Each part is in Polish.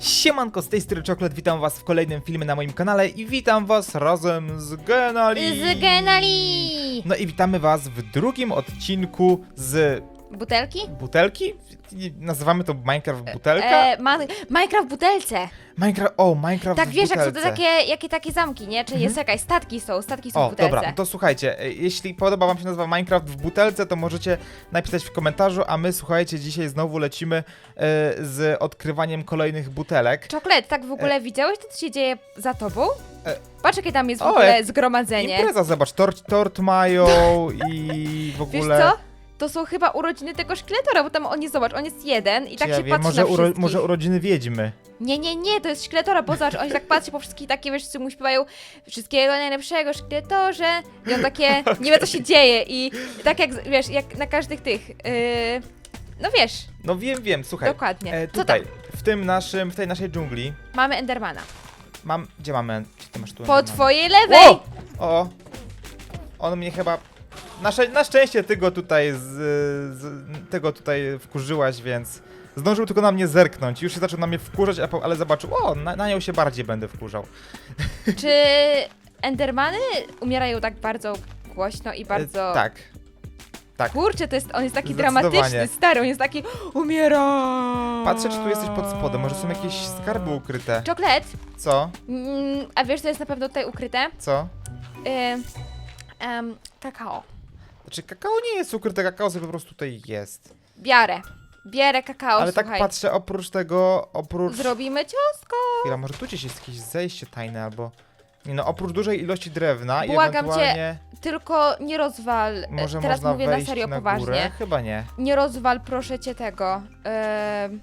Siemanko, z tej strony Czoklet, witam was w kolejnym filmie na moim kanale i witam was razem z Genali. Z Genali! No i witamy was w drugim odcinku z Butelki? butelki? Nazywamy to Minecraft butelka? E, ma, Minecraft butelce. Minecraft, o, Minecraft Tak w wiesz, jak są to takie, jakie takie zamki, nie? Czy jest jakaś, statki są, statki są w O, butelce. dobra, to słuchajcie, e, jeśli podoba wam się nazwa Minecraft w butelce, to możecie napisać w komentarzu, a my, słuchajcie, dzisiaj znowu lecimy e, z odkrywaniem kolejnych butelek. Czoklet, tak w ogóle widziałeś, to, co się dzieje za tobą? E. Patrz, jakie tam jest w O, ogóle jak zgromadzenie. Impreza, zobacz, tort, tort mają i w Wiesz ogóle... co? To są chyba urodziny tego szkieletora, bo tam on jest, zobacz, on jest jeden i Czy tak ja się wiem, patrzy może, na uro, wszystkich. może urodziny wiedźmy. Nie, nie, nie, to jest szkieletora, bo zobacz, on się tak patrzy po wszystkich takie, wiesz, co mu śpiewają wszystkiego najlepszego szkieletorze i on takie, nie wie co się dzieje i tak jak, wiesz, jak na każdych tych, yy, no wiesz, No wiem, wiem, słuchaj. dokładnie. E, co tutaj, w tym naszym, w tej naszej dżungli Mamy Endermana. mam, gdzie mamy, gdzie ty masz tu Po Endermana? twojej lewej! O! o! On mnie chyba, na, na szczęście ty go tutaj, z, z, tego tutaj wkurzyłaś, więc zdążył tylko na mnie zerknąć. Już się zaczął na mnie wkurzać, ale zobaczył, o, na, na nią się bardziej będę wkurzał. Czy Endermany umierają tak bardzo głośno i bardzo... E, tak. Tak. Kurczę, to jest, on jest taki dramatyczny, stary, on jest taki umiera. Patrzę, czy tu jesteś pod spodem, może są jakieś skarby ukryte. Czoklet, Co? mm, a wiesz, co jest na pewno tutaj ukryte? Co? Yy, em, kakao. Znaczy, kakao nie jest ukryte, kakao sobie po prostu tutaj jest. Biorę. Bierę kakao, Ale tak słuchaj. patrzę, oprócz tego, oprócz... Zrobimy ciostko. Chwila, może tu gdzieś jest jakieś zejście tajne, albo... Nie no, oprócz dużej ilości drewna i Błagam cię, ewentualnie... Tylko nie rozwal. e, Może Teraz można mówię na wejść serio na poważnie. górę? Chyba nie. Nie rozwal proszę cię tego. em,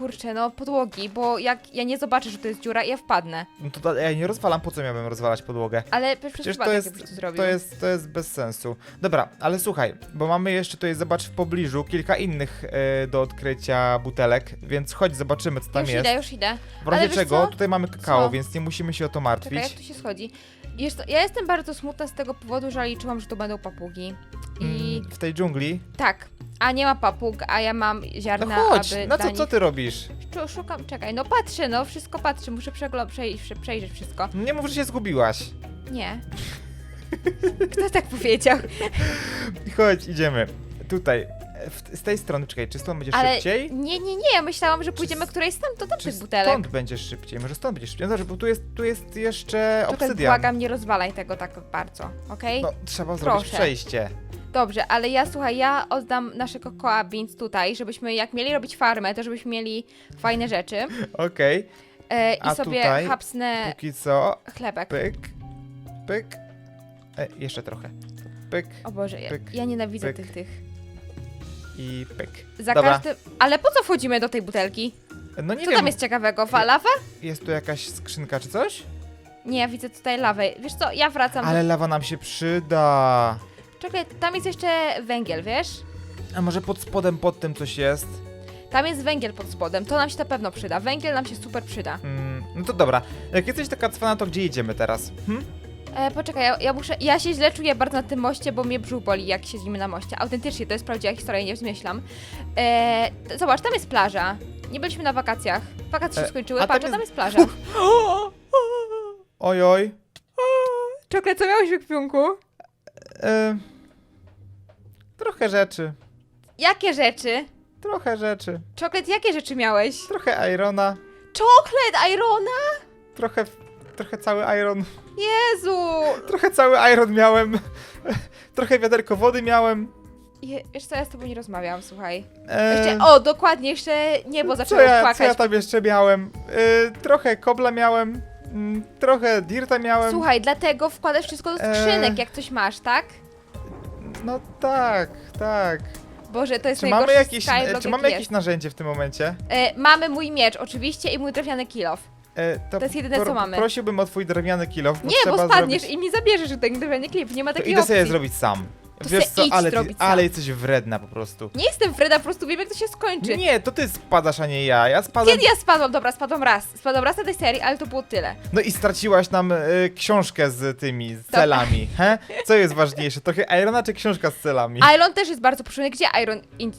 kurczę, no podłogi, bo jak ja nie zobaczę, że to jest dziura, ja wpadnę. No to da- ja nie rozwalam, po co miałbym rozwalać podłogę? Ale przez Przecież to przypadek jest, jakbyś to zrobił. to, jest, to jest bez sensu. Dobra, ale słuchaj, bo mamy jeszcze tutaj, zobacz, w pobliżu kilka innych e, do odkrycia butelek, więc chodź, zobaczymy, co tam już jest. idę, już idę. W razie Ale wiesz czego, co? tutaj mamy kakao, Co? więc nie musimy się o to Czekaj, martwić. jak tu się schodzi. Wiesz co, ja jestem bardzo smutna z tego powodu, że liczyłam, że to będą papugi. I Mm, w tej dżungli. tak, a nie ma papug, a ja mam No ziarna, chodź, aby no dla co, co nich... ty robisz? Szu- Szukam, czekaj, no patrzę, no wszystko patrzę, muszę przeglo- przejść, przejrzeć wszystko. No Nie mów, że się zgubiłaś. Nie. Kto tak powiedział? Chodź, idziemy. Tutaj, w, z tej strony, czekaj, czy stąd będziesz Ale szybciej? nie, nie, nie, ja myślałam, że pójdziemy którejś tam, to tam Czy tych butelek. stąd będziesz szybciej? Może stąd będziesz szybciej? No dobrze, bo tu jest, tu jest jeszcze Czekaj, obsydian. błagam, nie rozwalaj tego tak bardzo, okej? No, trzeba zrobić Proszę. przejście. Dobrze, ale ja, słuchaj, ja oddam naszego koa beans tutaj, żebyśmy jak mieli robić farmę, to żebyśmy mieli fajne rzeczy Okej, e, i A sobie tutaj? hapsnę póki co, chlebek. pyk, pyk, e, jeszcze trochę, pyk O Boże, ja, pyk, ja nienawidzę pyk. tych, tych. i pyk. Za Dobra. każdym... Ale po co wchodzimy do tej butelki? No nie Co wiem, tam jest ciekawego? Fa- Lawa? jest tu jakaś skrzynka czy coś? Nie, ja widzę tutaj lawę. Wiesz co, ja wracam. Ale lawa nam się przyda. Czekaj, tam jest jeszcze węgiel, wiesz? A może pod spodem, pod tym coś jest? Tam jest węgiel pod spodem, to nam się na pewno przyda. Węgiel nam się super przyda. Mm, no to dobra, jak jesteś taka cwana, to gdzie jedziemy teraz? Hm? E, poczekaj, ja, ja muszę. Ja się źle czuję bardzo na tym moście, bo mnie brzuch boli, jak siedzimy na moście. Autentycznie, to jest prawdziwa historia, nie wzmyślam. E, t- zobacz, tam jest plaża. Nie byliśmy na wakacjach. Wakacje się E, skończyły, a tam patrz, a tam jest- plaża. Oj, oj. Czekaj, co miałeś w ekwipunku? E, trochę rzeczy, Jakie rzeczy? trochę rzeczy. Czoklet, jakie rzeczy miałeś? Trochę irona, Czoklet, Irona? trochę, trochę cały iron, Jezu! trochę cały iron miałem. Trochę wiaderko wody miałem. Je, wiesz co, ja z tobą nie rozmawiam, słuchaj. E, Jeszcze, o, dokładnie, jeszcze niebo co zaczęło ja, co płakać. ja tam jeszcze miałem? E, trochę kobla miałem, mm, trochę dirta miałem. Słuchaj, dlatego wkładasz wszystko do skrzynek, E. jak coś masz, tak? No tak, tak. Boże, to jest Czy mamy, najgorszy jakieś, skyblock, czy jaki mamy jest. jakieś narzędzie w tym momencie? E, mamy mój miecz, oczywiście, i mój drewniany kilof. E, To jest jedyne, co mamy. Prosiłbym o twój drewniany kilof, bo Nie, trzeba bo spadniesz zrobić... i mi zabierzesz ten drewniany klip, nie ma To takiej idę opcji. sobie zrobić sam. To Wiesz se co, idź ale, ty, zrobić sam. ale jesteś wredna po prostu. Nie jestem Freda, po prostu wiem, jak to się skończy. Nie, to ty spadasz, a nie ja. Ja spadłem... Kiedy ja spadłam? Dobra, spadłam raz. Spadłam raz na tej serii, ale to było tyle. No i straciłaś nam e, książkę z tymi, z celami, he? Co jest ważniejsze, trochę Irona czy książka z celami? Iron też jest bardzo potrzebny. Gdzie Iron... In...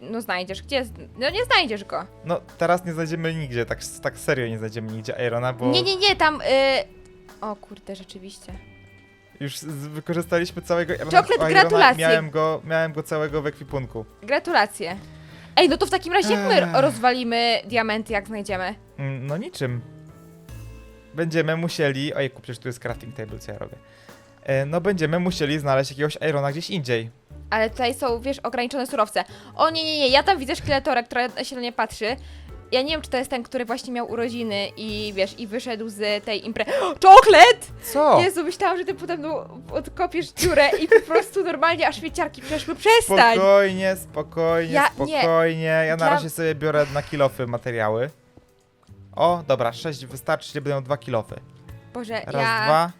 no znajdziesz? Gdzie? No nie znajdziesz go. No, teraz nie znajdziemy nigdzie, tak, tak serio nie znajdziemy nigdzie Irona, bo Nie, nie, nie, tam... Y... O kurde, rzeczywiście. Już z- wykorzystaliśmy całego. Czoklet, gratulacje. Miałem go, miałem go całego w ekwipunku. Gratulacje. Ej, no to w takim razie jak my Ech. rozwalimy diamenty, jak znajdziemy? Mm, No niczym. Będziemy musieli... Ojejku, przecież tu jest crafting table, co ja robię. E, No będziemy musieli znaleźć jakiegoś Irona gdzieś indziej. Ale tutaj są, wiesz, ograniczone surowce. O nie, nie, nie, ja tam widzę szkieletora, która się na nie patrzy. Ja nie wiem, czy to jest ten, który właśnie miał urodziny i wiesz, i wyszedł z tej imprezy. Czoklet! Co? Jezu, myślałam, że ty potem no, odkopiesz dziurę i po prostu normalnie aż świeciarki przeszły. Przestań! Spokojnie, spokojnie, Ja- nie. spokojnie. Ja na Dla- razie sobie biorę na kilofy materiały. O, dobra, sześć wystarczy, będę miał dwa kilofy. Boże, Raz, ja, dwa,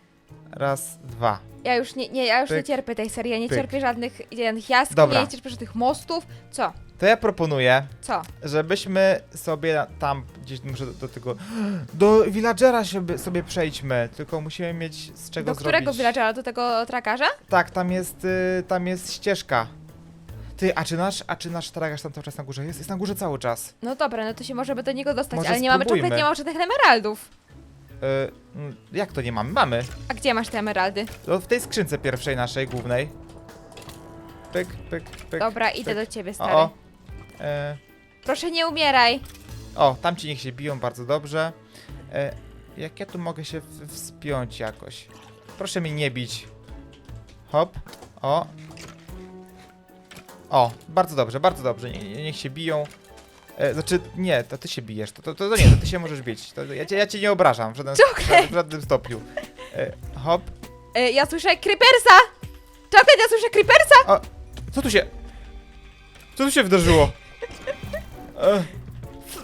raz, dwa. ja już nie, nie, ja już nie Pyk. cierpię tej serii, ja nie Pyk. cierpię żadnych, żadnych jaskiń, Dobra. nie cierpię żadnych mostów. Co? To ja proponuję, Co? żebyśmy sobie tam gdzieś muszę do, do tego. Do villagera sobie, sobie przejdźmy. Tylko musimy mieć z czego Do którego zrobić. villagera? Do tego trakarza? Tak, tam jest, y, tam jest ścieżka. Ty, a czy nasz, a czy nasz tragarz tam cały czas na górze jest? Jest na górze cały czas. No dobra, no to się możemy do niego dostać, Może ale nie mamy spróbujmy. nie mamy żadnych emeraldów. Y, mm, jak to nie mamy? Mamy. A gdzie masz te emeraldy? To w tej skrzynce pierwszej naszej, głównej. Pyk, pyk, pyk. Dobra, idę do ciebie, O, stary. o. E, Proszę nie umieraj. o, tamci niech się biją bardzo dobrze. E, jak ja tu mogę się w- wspiąć jakoś? Proszę mnie nie bić. Hop, o. O, bardzo dobrze, bardzo dobrze. Nie, nie, niech się biją. E, znaczy, nie, to ty się bijesz. To, to, to, to nie, to ty się możesz bić. To, ja, cię, ja cię nie obrażam w żadnym, w żadnym, stopniu. E, hop. Y, ja słyszę creepersa! Czoklet, ja słyszę creepersa! Co tu się... Co tu się wydarzyło? E,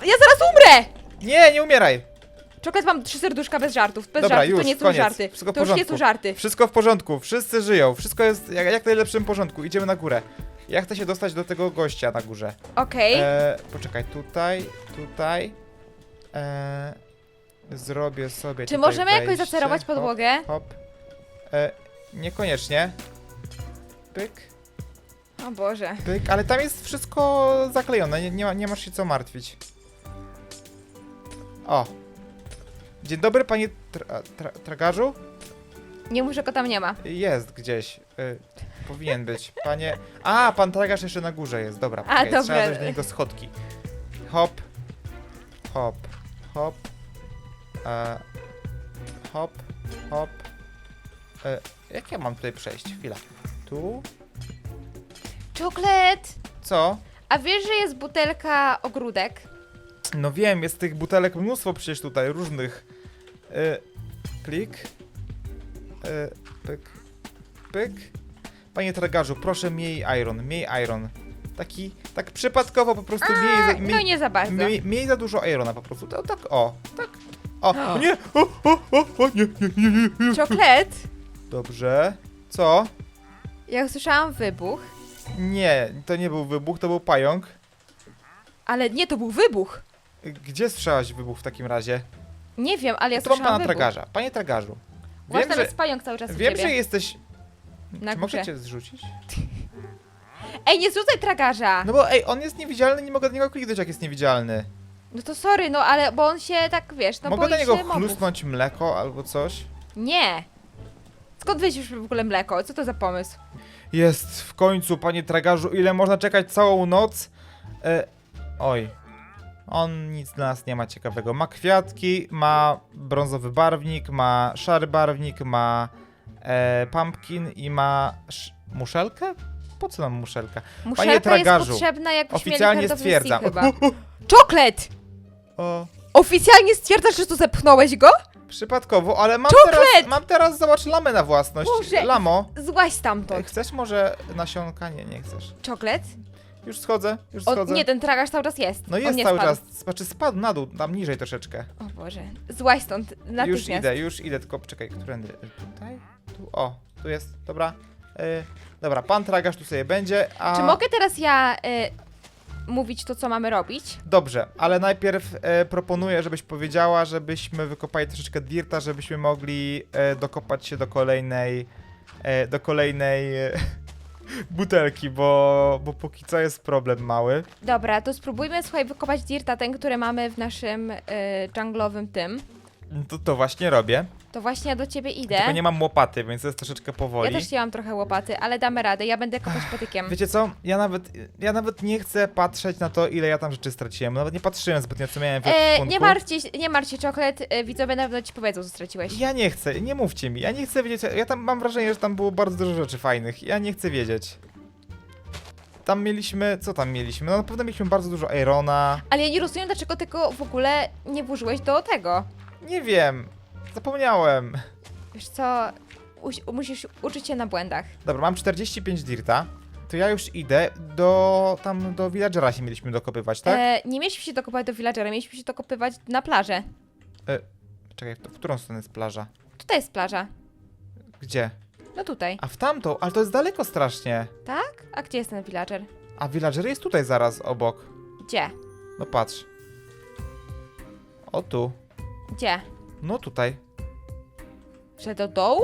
Ja zaraz umrę! nie, nie umieraj! Czoklet, mam trzy serduszka bez żartów. Bez Dobra, żartów, już, to nie są koniec. żarty. Wszystko w to już nie są porządku. żarty. Wszystko w porządku, wszyscy żyją, wszystko jest jak, jak najlepszym porządku. Idziemy na górę. Ja chcę się dostać do tego gościa na górze. Okej. E, poczekaj, tutaj, tutaj. E, zrobię sobie Czy tutaj możemy jakoś wejście. zacerować podłogę? Hop, hop. E, niekoniecznie. Pyk, O Boże. pyk, ale tam jest wszystko zaklejone, nie, nie, ma, nie masz się co martwić. O. Dzień dobry, panie tra, tra, tragarzu. Nie że go tam nie ma. Jest gdzieś. Y, powinien być. Panie. A, pan tragarz jeszcze na górze jest. Dobra, A, poczekaj, dobra. trzeba dojść do niego schodki. Hop. Hop. Hop. E, hop. Hop. E, jak ja mam tutaj przejść? Chwila. Tu. Czoklet! Co? A wiesz, że jest butelka ogródek? No wiem, jest tych butelek mnóstwo przecież tutaj, różnych. Y, klik. Y, pyk. Pyk. Panie tragarzu, proszę miej iron, miej iron. Taki, tak przypadkowo po prostu miej, A, za, no miej, nie za bardzo. miej, miej za dużo irona po prostu. To, tak, o, tak. O, o nie, o, o, o, o, nie, nie, nie, nie, nie. Czoklet! Dobrze. Co? Ja usłyszałam wybuch, Nie, to nie był wybuch, to był pająk. ale nie, to był wybuch. Gdzie strzelałeś wybuch w takim razie? Nie wiem, ale ja To mam słyszałam pana wybuch. tragarza. Panie tragarzu. Właśnie tam jest pająk cały czas u wiem, ciebie. że jesteś Na Czy mogę górze. cię zrzucić? Ej, nie zrzucaj tragarza! No bo ej, on jest niewidzialny, nie mogę do niego kliknąć jak jest niewidzialny. No to sorry, no ale bo on się tak, wiesz, no mogę boi do niego się mobów. chlusnąć mleko albo coś? Nie! Skąd weźmiesz w ogóle mleko? Co to za pomysł? Jest, w końcu, panie tragarzu, ile można czekać całą noc? E, oj. On nic dla nas nie ma ciekawego. Ma kwiatki, ma brązowy barwnik, ma szary barwnik, ma e, pumpkin i ma sz- muszelkę? Po co nam muszelka? Muszelka jest tragarzu, potrzebna, jakbyśmy Oficjalnie mieli stwierdzam. Chyba. Czoklet! O, Oficjalnie stwierdzasz, że tu zepchnąłeś go? Przypadkowo, ale mam teraz, mam teraz, zobacz, lamę na własność. Boże. Lamo. Złaź E, stamtąd. Chcesz może nasionka? Nie, nie chcesz. Czoklet? Już schodzę, już O, schodzę. nie, ten tragarz cały czas jest. no On jest nie cały spadł. czas, znaczy spadł na dół, tam niżej troszeczkę. O Boże. Złaź stąd, natychmiast. Już idę, już idę, tylko czekaj, którędy? E, Tutaj? Tu, o, tu jest, dobra. E, dobra, pan tragarz tu sobie będzie, a... Czy mogę teraz ja y, mówić to, co mamy robić? Dobrze, ale najpierw e, proponuję, żebyś powiedziała, żebyśmy wykopali troszeczkę dirta, żebyśmy mogli e, dokopać się do kolejnej, e, do kolejnej, e, butelki, bo, bo póki co jest problem mały. Dobra, to spróbujmy, słuchaj, wykopać dirta, ten, który mamy w naszym y, junglowym tym. To, to właśnie robię. To właśnie ja do ciebie idę. Tylko nie mam łopaty, więc jest troszeczkę Ja powoli. też nie mam trochę łopaty, ale damy radę, ja będę kopać patykiem. Wiecie co? Ja nawet, ja nawet nie chcę patrzeć na to, ile ja tam rzeczy straciłem. Nawet nie patrzyłem zbytnio, co miałem w E, nie martwcie się, nie martwcie, czoklet, e, widzowie na pewno ci powiedzą, co straciłeś. Ja nie chcę, nie mówcie mi. Ja nie chcę wiedzieć. Ja tam mam wrażenie, że tam było bardzo dużo rzeczy fajnych. Ja nie chcę wiedzieć. Tam mieliśmy. Co tam mieliśmy? No na pewno mieliśmy bardzo dużo Irona. Ale ja nie rozumiem, dlaczego tego w ogóle nie włożyłeś do tego. Nie wiem. Zapomniałem. Wiesz co, uś, musisz uczyć się na błędach. Dobra, mam 45 dirta. To ja już idę do. tam do villagera się mieliśmy dokopywać, tak? E, nie mieliśmy się dokopywać do villagera, mieliśmy się dokopywać na plażę. Czekaj, w, w którą stronę jest plaża? Tutaj jest plaża. Gdzie? No tutaj. A w tamtą, ale to jest daleko strasznie. Tak? A gdzie jest ten villager? A villager jest tutaj zaraz obok. Gdzie? No patrz. O tu. Gdzie? No tutaj. Że do dołu?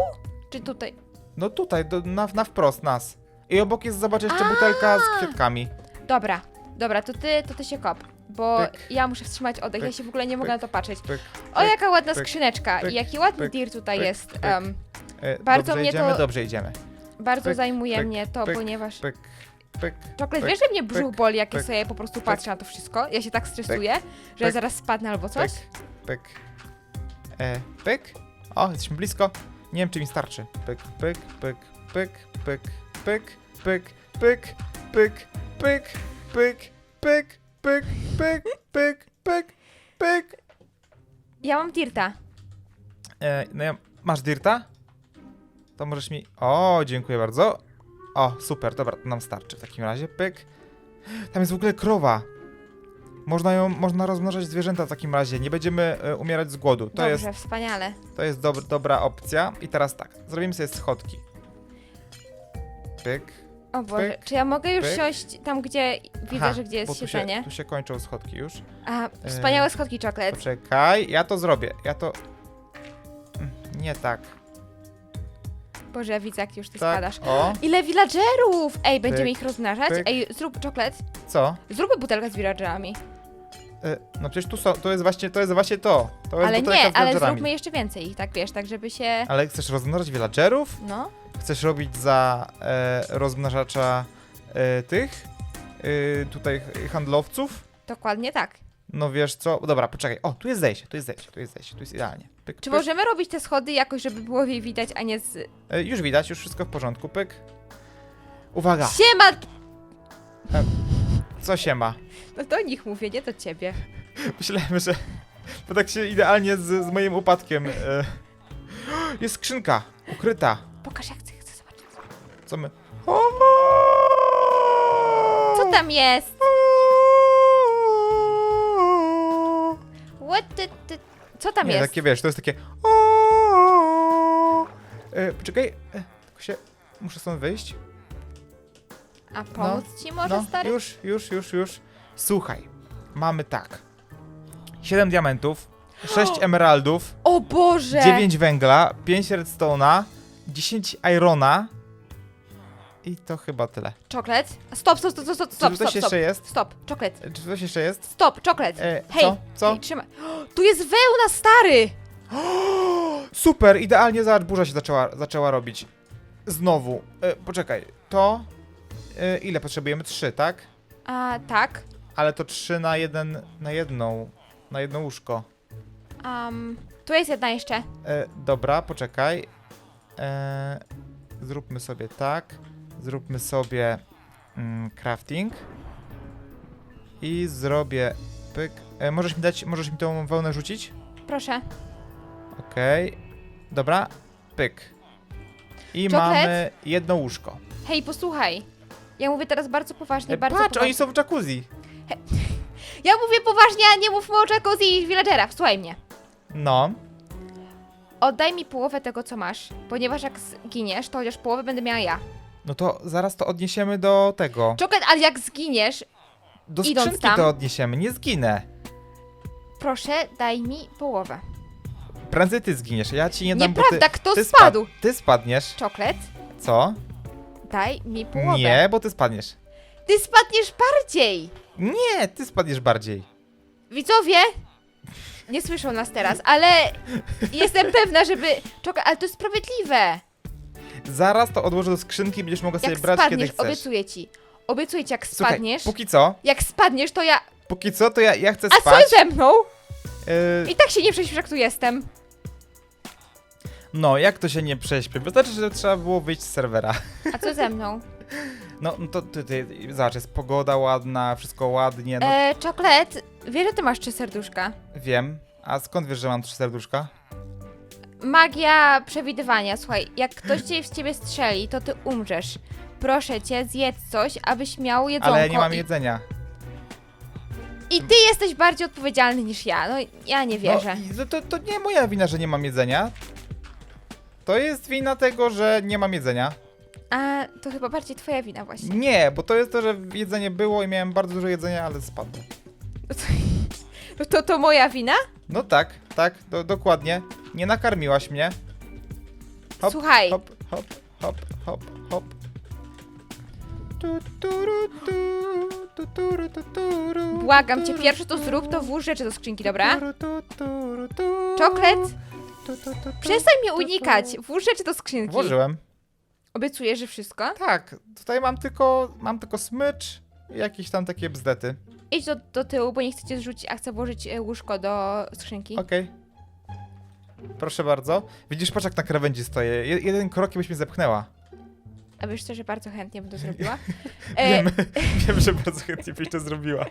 Czy tutaj? No tutaj, do, na, na wprost nas. I obok jest, zobacz, jeszcze A! butelka z kwiatkami. Dobra, dobra, to ty, to ty się kop. Bo Pyk. ja muszę wstrzymać oddech, ja Pyk. się w ogóle nie mogę na to patrzeć. Pyk, O, pyk. jaka ładna pyk, skrzyneczka pyk, i jaki ładny pyk, dir tutaj pyk, jest. pyk. em, E, Bardzo dobrze mnie idziemy, to- dobrze idziemy. bardzo pyk, zajmuje pyk, mnie to, pyk, ponieważ... Pyk, pyk, Czoklet, pyk, wiesz, że mnie brzuch pyk, boli, jak ja pyk, sobie po prostu patrzę na to wszystko? Ja się tak stresuję, że pyk, zaraz spadnę albo coś. pyk, pyk. E, pyk. O, jesteśmy blisko. Nie wiem, czy mi starczy. Pyk, pyk, pyk, pyk, pyk, pyk, pyk, pyk, pyk, pyk, pyk, pyk, pyk, pyk, pyk, pyk, pyk. Ja mam dirta. E, no ja, masz dirta? To możesz mi... O, dziękuję bardzo. O, super, dobra, to nam starczy w takim razie. Pyk. Tam jest w ogóle krowa. Można ją, można rozmnażać zwierzęta w takim razie. Nie będziemy e, umierać z głodu. To Dobrze, jest, wspaniale. to jest dob dobra opcja. I teraz tak, zrobimy sobie schodki. Pyk. O Boże, Pyk, czy ja mogę już pyk. siąść tam, gdzie widzę, Aha, że gdzie bo jest tu się, siedzenie? tu się kończą schodki już. A, wspaniałe schodki, czoklet. Poczekaj, ja to zrobię. Ja to... Mm, Nie tak. Boże, ja widzę, jak już ty Tak, spadasz. o. Ile villagerów! Ej, będziemy Pyk, ich rozmnażać? pyk. Ej, zrób czoklet. Co? Zróbmy butelkę z villagerami. E, No przecież tu są, to jest właśnie to. Jest właśnie to. to jest Ale butelka nie, z ale villagerami. zróbmy jeszcze więcej ich, tak wiesz, tak żeby się... Ale chcesz rozmnażać villagerów? No. Chcesz robić za e, rozmnażacza e, tych e, tutaj handlowców? Dokładnie tak. No wiesz co? Dobra, poczekaj. O, tu jest zejście, tu jest zejście, tu jest zejście, tu jest idealnie. Pyk, Czy pyk. możemy robić te schody jakoś, żeby było je widać, a nie z... E, już widać, już wszystko w porządku. Pyk. Uwaga, Siema! co się ma? No do nich mówię, nie do ciebie. Myślałem, że. Bo tak się idealnie z, z moim upadkiem. E... Jest skrzynka, ukryta. Pokaż jak chcę, chcę zobaczyć. Co my. Co tam jest? What the, the... Co tam Nie, jest? takie wiesz, to jest takie. E, poczekaj, e, tylko się. Muszę stąd wyjść. A pomóc ci może, no, stary? już, już, już, już. Słuchaj, mamy tak. 7 diamentów, 6 emeraldów, O Boże! 9 węgla, 5 redstone'a, 10 irona. I to chyba tyle. Czoklet? Stop, stop, stop, stop, stop, Czy stop, stop, coś jeszcze jest? Stop, czoklet. E, Czy coś jeszcze jest? Stop, czoklet. E, Hej, co? Co? hej, trzymaj. Tu jest wełna, stary! Super, idealnie, zobacz, burza się zaczęła, zaczęła robić. Znowu. E, poczekaj, to... E, ile potrzebujemy? 3, tak? A, tak. Ale to 3 na jeden, na jedną, na jedno łóżko. Um, tu jest jedna jeszcze. E, dobra, poczekaj. E, zróbmy sobie tak. Zróbmy sobie mm, crafting. I zrobię pyk. E, możesz mi dać, możesz mi tą wełnę rzucić? Proszę. Okej. Dobra, pyk. I Czoklet? mamy jedno łóżko. Hej, posłuchaj. Ja mówię teraz bardzo poważnie, E, bardzo patrz, poważnie. oni są w jacuzzi. Ja mówię poważnie, a nie mówmy o jacuzzi i villagerach. Słuchaj mnie. No. Oddaj mi połowę tego, co masz, ponieważ jak zginiesz, to chociaż połowę będę miała ja. No to zaraz to odniesiemy do tego. Czoklet, ale jak zginiesz, Do idąc skrzynki tam- to odniesiemy, nie zginę. proszę, daj mi połowę. Prędzej ty zginiesz, ja ci nie dam, bo ty, Nieprawda, kto ty spadł? Spad, ty spadniesz. Czoklet, Co? Daj mi połowę. Nie, bo ty spadniesz. Ty spadniesz bardziej! Nie, ty spadniesz bardziej. Widzowie nie słyszą nas teraz, ale jestem pewna, żeby... Czekaj, ale to jest sprawiedliwe. Zaraz to odłożę do skrzynki i będziesz mogła sobie Jak brać kiedy spadniesz, chcesz. obiecuję ci. Obiecuję ci, jak Słuchaj, spadniesz. póki co, Jak spadniesz, to ja... póki co, to ja, ja chcę A co spać. ze mną? Yy, I tak się nie prześpisz, jak tu jestem. no, jak to się nie prześpię? Wystarczy, że trzeba było wyjść z serwera. A co ze mną? No, no to ty, ty, zobacz, jest pogoda ładna, wszystko ładnie, no E, czoklet, wiesz, że ty masz trzy serduszka. wiem. A skąd wiesz, że mam trzy serduszka? Magia przewidywania. Słuchaj, jak ktoś cię w ciebie strzeli, to ty umrzesz. Proszę cię, zjedz coś, abyś miał jedzonko. Ale ja nie mam i, jedzenia. I ty jesteś bardziej odpowiedzialny niż ja. No, ja nie wierzę. No, i to, to nie moja wina, że nie mam jedzenia. To jest wina tego, że nie mam jedzenia. A to chyba bardziej twoja wina właśnie. Nie, bo to jest to, że jedzenie było i miałem bardzo dużo jedzenia, ale spadło. No to to moja wina? No tak, tak, do, dokładnie. Nie nakarmiłaś mnie. Hop, Słuchaj, Hop, hop, hop, hop, hop. Tu, turu, tu, tu, turu, tu, turu, błagam cię, pierwsze to zrób, to włóż rzeczy do skrzynki, dobra? turu, tu, turu, tu. Czoklet, Tu, tu, tu, tu, przestań mnie tu, unikać. Włóż rzeczy do skrzynki. Włożyłem. Obiecuję, że wszystko. Tak, tutaj mam tylko, mam tylko smycz i jakieś tam takie bzdety. Idź do, do tyłu, bo nie chcę cię zrzucić, a chcę włożyć e, łóżko do skrzynki. Okej. Proszę bardzo. Widzisz, patrz jak na krawędzi stoję. Je, jeden krok i byś mnie zepchnęła. A wiesz co, że bardzo chętnie bym to zrobiła? E, Wiem, wiem, że bardzo chętnie byś to zrobiła.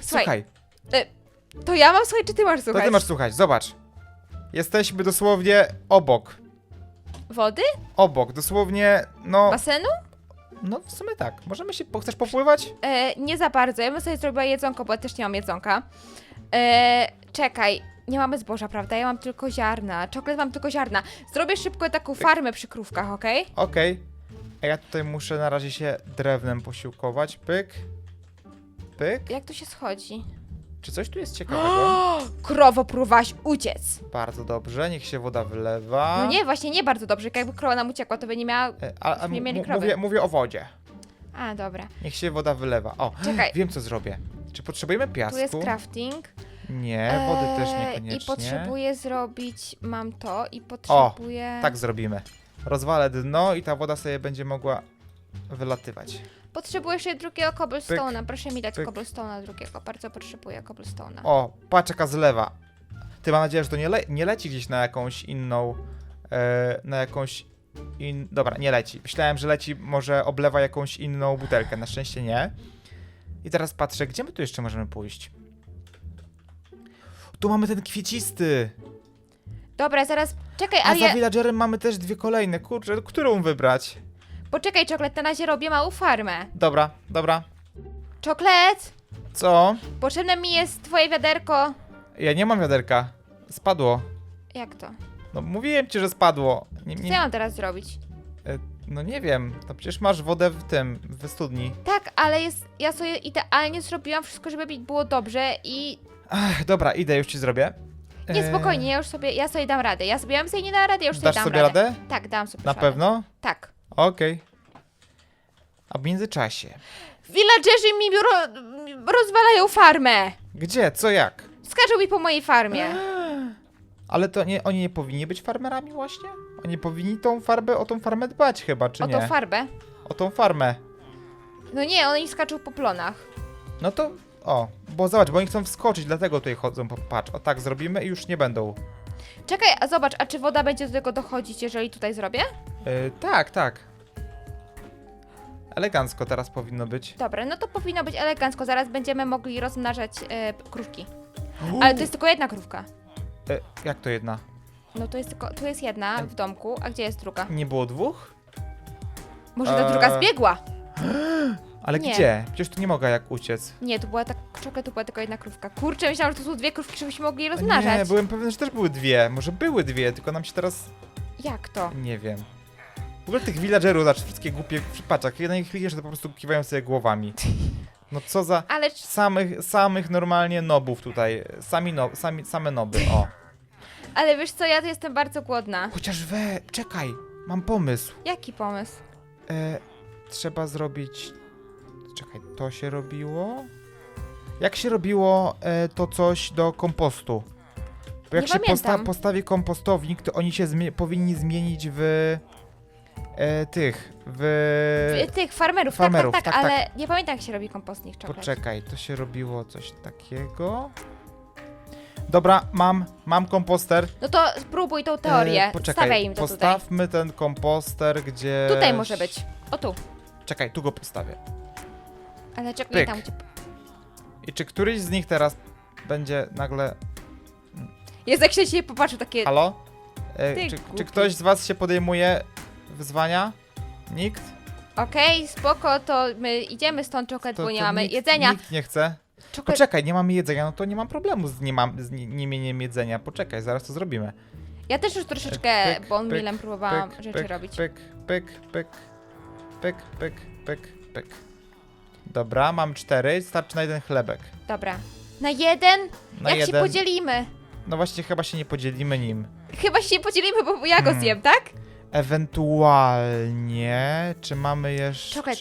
słuchaj, Słuchaj, to ja mam słuchaj, czy ty masz to słuchać? ty masz słuchać, zobacz. Jesteśmy dosłownie obok. Wody? Obok, dosłownie, no, Basenu? no w sumie tak. Możemy się, po- chcesz popływać? E, nie za bardzo. Ja bym sobie zrobiła jedzonko, bo ja też nie mam jedzonka. E, czekaj, nie mamy zboża, prawda? Ja mam tylko ziarna. Czoklet mam tylko ziarna. Zrobię szybko taką farmę przy krówkach, okej? Okej. A ja tutaj muszę na razie się drewnem posiłkować. Pyk. Pyk. Jak tu się schodzi? Czy coś tu jest ciekawego? Krowo, próbowałaś uciec. Bardzo dobrze, niech się woda wylewa. No nie, właśnie nie bardzo dobrze. Jakby krowa nam uciekła, to by nie miała... E, A, a Nie mieli mu- krowy. mówię, mówię o wodzie. A, dobra. Niech się woda wylewa. O, Czekaj, wiem co zrobię. Czy potrzebujemy piasku? tu jest crafting. Nie, wody też Eee, niekoniecznie. I potrzebuję zrobić... Mam to i potrzebuję... Tak zrobimy. Rozwalę dno i ta woda sobie będzie mogła wylatywać. Potrzebuję jeszcze drugiego cobblestone'a. Proszę mi dać pyk. cobblestone'a drugiego. Bardzo potrzebuję cobblestone'a. O, patrz jaka zlewa. Ty mam nadzieję, że to nie, le nie leci gdzieś na jakąś inną. E, na jakąś. In... Dobra, nie leci. Myślałem, że leci, może oblewa jakąś inną butelkę. Na szczęście nie. I teraz patrzę, gdzie my tu jeszcze możemy pójść? Tu mamy ten kwiecisty. Dobra, zaraz... Czekaj, A ale za ja... villagerem mamy też dwie kolejne. Kurczę, którą wybrać? Poczekaj, czoklet, na razie robię małą farmę. Dobra, dobra. Czoklet! Co? Potrzebne mi jest twoje wiaderko. Ja nie mam wiaderka. Spadło. Jak to? No mówiłem ci, że spadło. Nie, Co nie, ja mam teraz zrobić? e, no nie wiem. No przecież masz wodę w tym, w studni. Tak, ale jest, ja sobie idealnie zrobiłam wszystko, żeby mi było dobrze i... Ach, dobra, idę, już ci zrobię. Nie, E, spokojnie, ja już sobie, ja sobie dam radę. Ja sobie, ja bym sobie nie dała rady, ja już sobie Dasz dam sobie radę. Tak, dam sobie Na pewno? Tak. Okej. A w międzyczasie? Villagerzy mi ro, rozwalają farmę. Gdzie? Co jak? Skaczą mi po mojej farmie. Ale to nie, oni nie powinni być farmerami właśnie? Oni powinni tą farbę, o tą farmę dbać chyba, czy O nie? tą farbę. o tą farmę. No nie, oni skaczą po plonach. No to, o, bo zobacz, bo oni chcą wskoczyć, dlatego tutaj chodzą, po- patrz, o tak zrobimy i już nie będą. Czekaj, a zobacz, a czy woda będzie do tego dochodzić, jeżeli tutaj zrobię? E, tak, tak. Elegancko teraz powinno być. Dobra, no to powinno być elegancko. Zaraz będziemy mogli rozmnażać e, krówki. Ale to jest tylko jedna krówka. E, jak to jedna? No to jest tylko, tu jest jedna w domku, a gdzie jest druga? Nie było dwóch? Może ta Eee. druga zbiegła? Ale Nie. gdzie? Przecież tu nie mogę jak uciec. Nie, tu była tak, czekaj, tu była tylko jedna krówka. Kurczę, myślałam, że to są dwie krówki, żebyśmy mogli je rozmnażać. Nie, byłem pewien, że też były dwie. Może były dwie, tylko nam się teraz... Jak to? Nie wiem. W ogóle tych villagerów, znaczy wszystkie głupie przypaczak. Jeden ich klikniesz, to po prostu kiwają sobie głowami. No co za... Ale c- Samych, samych normalnie nobów tutaj. Sami no, sami, same noby, o. Ale wiesz co, ja jestem bardzo głodna. Chociaż we... Czekaj, mam pomysł. Jaki pomysł? E, trzeba zrobić... Czekaj, to się robiło? Jak się robiło e, to coś do kompostu? Bo jak Nie się pamiętam. postawi kompostownik, to oni się zmie powinni zmienić w e, tych, w... W- Tych farmerów, farmerów, tak, tak, tak, tak, ale nie pamiętam jak się robi kompostnik czoklet. Poczekaj, to się robiło coś takiego. Dobra, mam, mam komposter. No to spróbuj tą teorię, E, poczekaj, stawiaj im to tutaj. postawmy ten komposter, gdzie... Tutaj może być, o tu. Czekaj, tu go postawię. Ale czekaj, Pyk. tam gdzie... I czy któryś z nich teraz będzie nagle... Jest jak się dzisiaj popatrzył takie... Halo? E, Ty czy, głupi. czy ktoś z was się podejmuje wyzwania? Nikt? Okej, spoko, to my idziemy stąd czoklet, To- bo nie to mamy nikt, jedzenia. Nikt nie chce. Czoklet... Poczekaj, nie mamy jedzenia, no to nie mam problemu z nie, mam, z nie, nie mieniem jedzenia. Poczekaj, zaraz to zrobimy. Ja też już troszeczkę Pyk, pyk, milem próbowałam pyk, rzeczy pyk, robić. Pyk, pyk, pyk, pyk, pyk, pyk, pyk. Dobra, mam cztery, starczy na jeden chlebek. Dobra. Na jeden? Na jak jeden. się podzielimy? No właśnie, chyba się nie podzielimy nim. Chyba się podzielimy, bo ja go Hmm. zjem, tak? Ewentualnie, czy mamy jeszcze... Czekaj.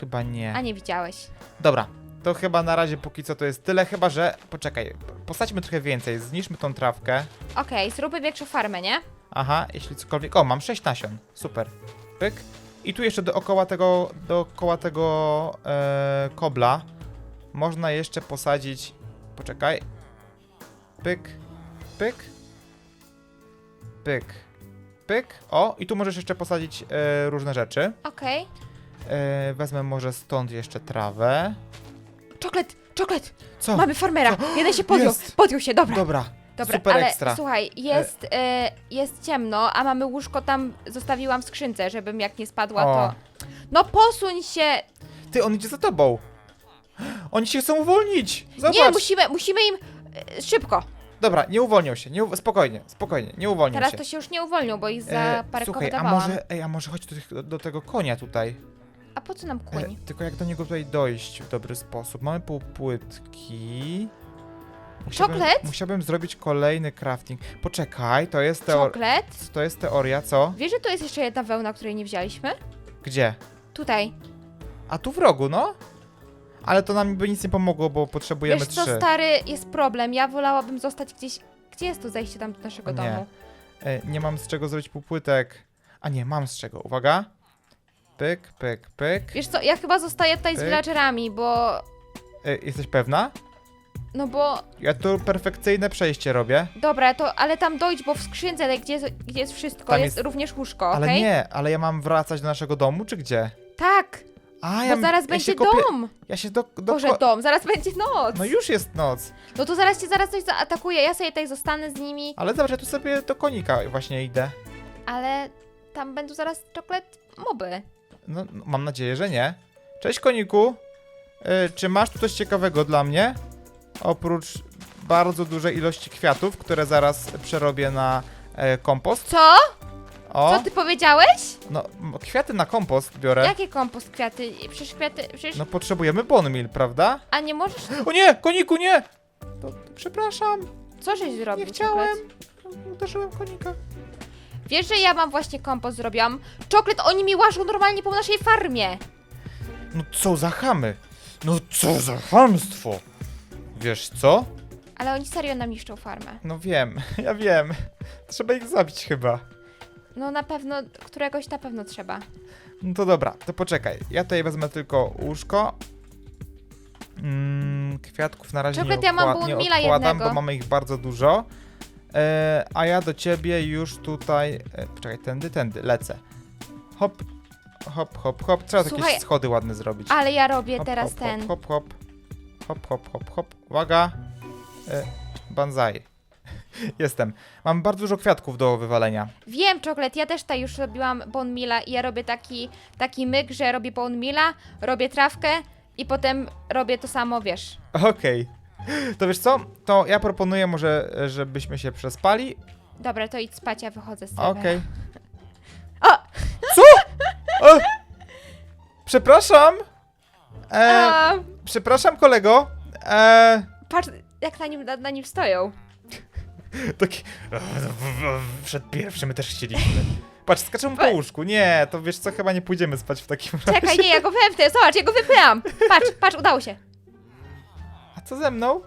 Chyba A nie. nie widziałeś. Dobra, to chyba na razie póki co to jest tyle, chyba że... Poczekaj, posadźmy trochę więcej, zniszczmy tą trawkę. Okej, zróbmy większą farmę, nie? Aha, jeśli cokolwiek... O, mam sześć nasion, super. Pyk. I tu jeszcze dookoła tego, dookoła tego e, kobla można jeszcze posadzić... Poczekaj. Pyk, pyk, pyk, pyk. O, i tu możesz jeszcze posadzić e, różne rzeczy. Okej. E, wezmę może stąd jeszcze trawę. Czoklet, czoklet! Co? Mamy farmera! Jeden się podjął, Jest. podjął się, dobra. Dobra, Dobra, super ale ekstra. słuchaj, jest, e, jest ciemno, a mamy łóżko tam, zostawiłam w skrzynce, żebym jak nie spadła, O. to... No posuń się! Ty, on idzie za tobą. Oni się chcą uwolnić. Zobacz. Nie, musimy, musimy im... E, szybko! Dobra, nie uwolnią się. Nie uw... Spokojnie, spokojnie, nie uwolnią Teraz się. to się już nie uwolnią, bo ich za E, parę Słuchaj, a może, ej, a może chodź do, tych- do tego konia tutaj. A po co nam E, tylko jak do niego tutaj dojść w dobry sposób. Mamy półpłytki. Musiałbym, Czoklet? Musiałbym zrobić kolejny crafting. Poczekaj, to jest teoria. Czoklet? To jest teoria, co? Wiesz, że to jest jeszcze jedna wełna, której nie wzięliśmy? Gdzie? Tutaj. A tu w rogu, no? Ale to nam by nic nie pomogło, bo potrzebujemy Wiesz co, trzy. stary, jest problem. Ja wolałabym zostać gdzieś... Gdzie jest to zejście tam do naszego Nie. domu? E, nie mam z czego zrobić półpłytek. A nie, mam z czego. Uwaga. Pyk, pyk, pyk. Wiesz co, ja chyba zostaję tutaj z Pyk. villagerami, bo... E, jesteś pewna? No bo... Ja tu perfekcyjne przejście robię. Dobra, to... Ale tam dojdź, bo w skrzynce, gdzie jest, gdzie jest wszystko, Tam jest, jest- również łóżko, Ale okej? nie, ale ja mam wracać do naszego domu, czy gdzie? Tak, A, bo ja, zaraz ja będzie się kopię, dom. Ja się do... do Boże, dom, zaraz będzie noc. No już jest noc. No to zaraz cię zaraz coś zaatakuje, ja sobie tutaj zostanę z nimi, Ale zobacz, ja tu sobie do konika właśnie idę. ale tam będą zaraz czoklet moby. No, no, mam nadzieję, że nie. Cześć koniku. E, czy masz tu coś ciekawego dla mnie? Oprócz bardzo dużej ilości kwiatów, które zaraz przerobię na e, kompost. Co? O, Co ty powiedziałeś? no m- kwiaty na kompost biorę. Jakie kompost kwiaty? Przecież kwiaty, przecież... No potrzebujemy bonmil, prawda? A nie możesz... O nie, koniku, nie! To, to przepraszam, Co żeś zrobił? nie chciałem. Czoklet? Uderzyłem konika. Wiesz, że ja mam właśnie kompost zrobiłam? Czoklet, oni mi łażą normalnie po naszej farmie. No co za chamy? No co za chamstwo? Wiesz co? Ale oni serio nam niszczą farmę. No wiem, ja wiem. Trzeba ich zabić chyba. No na pewno, któregoś na pewno trzeba. No to dobra, to poczekaj. Ja tutaj wezmę tylko łóżko. Mm, kwiatków na razie Czoklet, nie, ja mam nie Boonmilla odkładam, jednego. bo mamy ich bardzo dużo. E, a ja do ciebie już tutaj... E, poczekaj, tędy, tędy, lecę. Hop, hop, hop, hop. Trzeba Słuchaj, jakieś schody ładne zrobić. Ale ja robię hop, teraz hop, ten. Hop, hop, hop, hop, hop, hop. Uwaga. E, banzai. Jestem. Mam bardzo dużo kwiatków do wywalenia. Wiem, czoklet, ja też tutaj już robiłam bon mila i ja robię taki, taki myk, że robię bon mila, robię trawkę i potem robię to samo, wiesz. Okej. To wiesz co? To ja proponuję może, e, żebyśmy się przespali. Dobra, to idź spać, ja wychodzę z Okej. O! Co? O! Przepraszam. E, A, przepraszam kolego. E, patrz, jak na nim, na, na nim stoją. Taki... Przed pierwszy my też chcieliśmy. Patrz, skaczemy po łóżku. Nie, to wiesz co, chyba nie pójdziemy spać w takim razie. Czekaj, nie, ja go wepnę, zobacz, ja go wypyłam. Patrz, patrz, udało się. A co ze mną?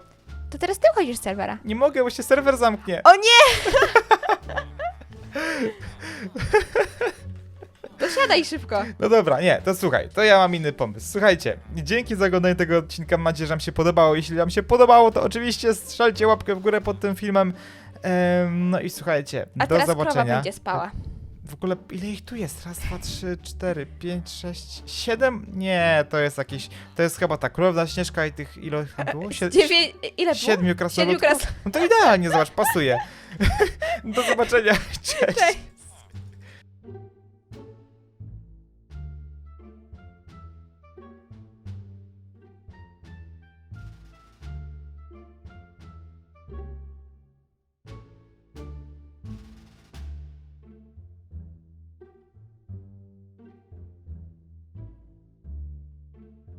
To teraz ty chodzisz z serwera. Nie mogę, bo się serwer zamknie. O nie! To siadaj szybko. No dobra, nie, to słuchaj, to ja mam inny pomysł. Słuchajcie, dzięki za oglądanie tego odcinka, mam nadzieję, że wam się podobało. Jeśli wam się podobało, to oczywiście strzelcie łapkę w górę pod tym filmem. Em, no i słuchajcie, A do teraz krowa zobaczenia. będzie spała. W ogóle ile ich tu jest? Raz, dwa, trzy, cztery, pięć, sześć, siedem? Nie, to jest jakiś. To jest chyba ta królewna śnieżka i tych ile ich tam było? Sie- Dziewię... Ile było? Siedmiu krasnoludków. Siedmiu kras... No to idealnie, zobacz, pasuje. Do zobaczenia. Cześć. Cześć.